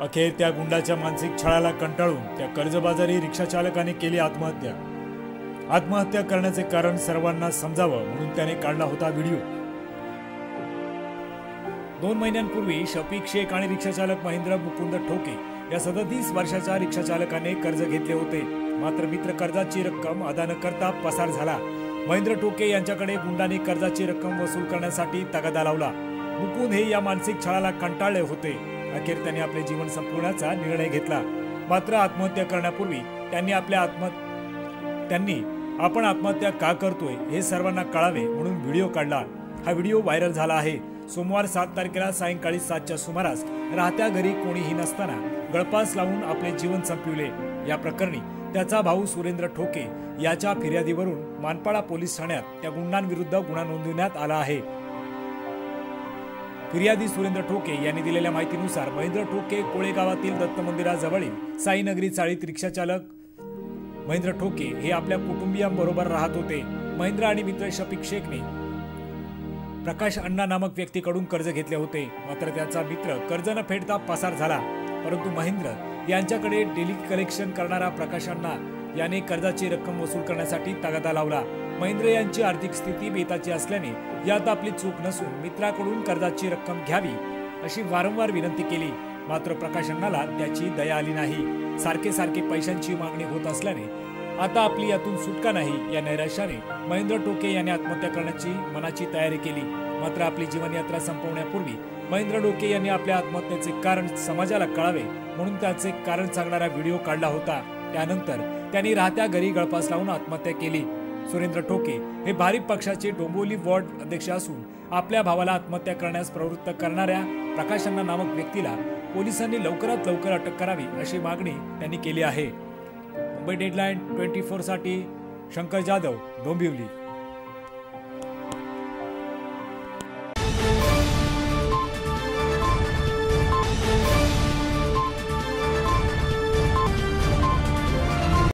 अखेर त्या गुंडाच्या मानसिक छळाला कंटाळून त्या कर्जबाजारी रिक्षाचालकाने केली आत्महत्या. आत्महत्या करण्याचे कारण सर्वांना समजावं म्हणून त्याने काढला होता व्हिडिओ. दोन महिन्यांपूर्वी शफीक शेख आणि रिक्षाचालक महेंद्र मुकुंद ठोके या सदतीस वर्षाच्या रिक्षाचालकाने कर्ज घेतले होते. मात्र मित्र कर्जाची रक्कम अदा न करता पसार झाला. महेंद्र टोके यांच्याकडे गुंडाने कर्जाची रक्कम वसूल करण्यासाठी तगादा लावला. मुकुंद हे या मानसिक छळाला कंटाळले होते. अखेर त्यांनी आपले जीवन संपवण्याचा निर्णय घेतला. मात्र आत्महत्या करण्यापूर्वी त्यांनी आपल्या आत्म त्यांनी आपण आत्महत्या का करतोय हे सर्वांना कळावे म्हणून व्हिडिओ काढला. हा व्हिडिओ व्हायरल झाला आहे. सोमवार सात तारखेला सायंकाळी सातच्या सुमारास राहत्या घरी कोणीही नसताना गळपास लावून आपले जीवन संपविले. या प्रकरणी त्याचा भाऊ सुरेंद्र ठोके याच्या फिर्यादीवरून मानपाडा पोलीस ठाण्यात त्या गुंडांविरुद्ध गुन्हा नोंदवण्यात आला आहे. फिर्यादी सुरेंद्र ठोके यांनी दिलेल्या माहितीनुसार महेंद्र ठोके कोळेगावातील दत्त मंदिराजवळील साईनगरी चाळीत रिक्षाचालक महेंद्र ठोके हे आपल्या कुटुंबियांबरोबर राहत होते. महेंद्र आणि मित्र शफिक शेखने प्रकाश अण्णा नामक व्यक्तीकडून कर्ज घेतले होते. मात्र त्याचा मित्र कर्ज न फेडता पसार झाला. परंतु महेंद्र यांच्याकडे डेली कलेक्शन करणारा प्रकाश अण्णा याने कर्जाची रक्कम वसूल करण्यासाठी तगादा लावला. महेंद्र यांची आर्थिक स्थिती बेताची असल्याने यात आपली चूक नसून मित्राकडून कर्जाची रक्कम घ्यावी अशी वारंवार विनंती केली. मात्र प्रकाशनाला त्याची दया आली नाही. सारखे सारखे पैशांची मागणी होत असल्याने आता आपली यातून सुटका नाही. या नैराश्याने महेंद्र टोके यांनी आत्महत्या करण्याची मनाची तयारी केली. मात्र आपली जीवनयात्रा संपवण्यापूर्वी महेंद्र डोके यांनी आपल्या आत्महत्येचे कारण समाजाला कळावे म्हणून त्याचे कारण सांगणारा व्हिडिओ काढला होता. त्यानंतर त्यांनी राहत्या घरी गळपास लावून आत्महत्या केली. सुरेंद्र टोके हे भारिप पक्षाचे डोंबिवली वॉर्ड अध्यक्ष असून आपल्या भावाला आत्महत्या करण्यास प्रवृत्त करणाऱ्या प्रकाशांना नामक व्यक्तीला पोलिसांनी लवकरात लवकर अटक करावी अशी मागणी त्यांनी केली आहे. मुंबई डेडलाईन ट्वेंटी फोरसाठी शंकर जाधव डोंबिवली.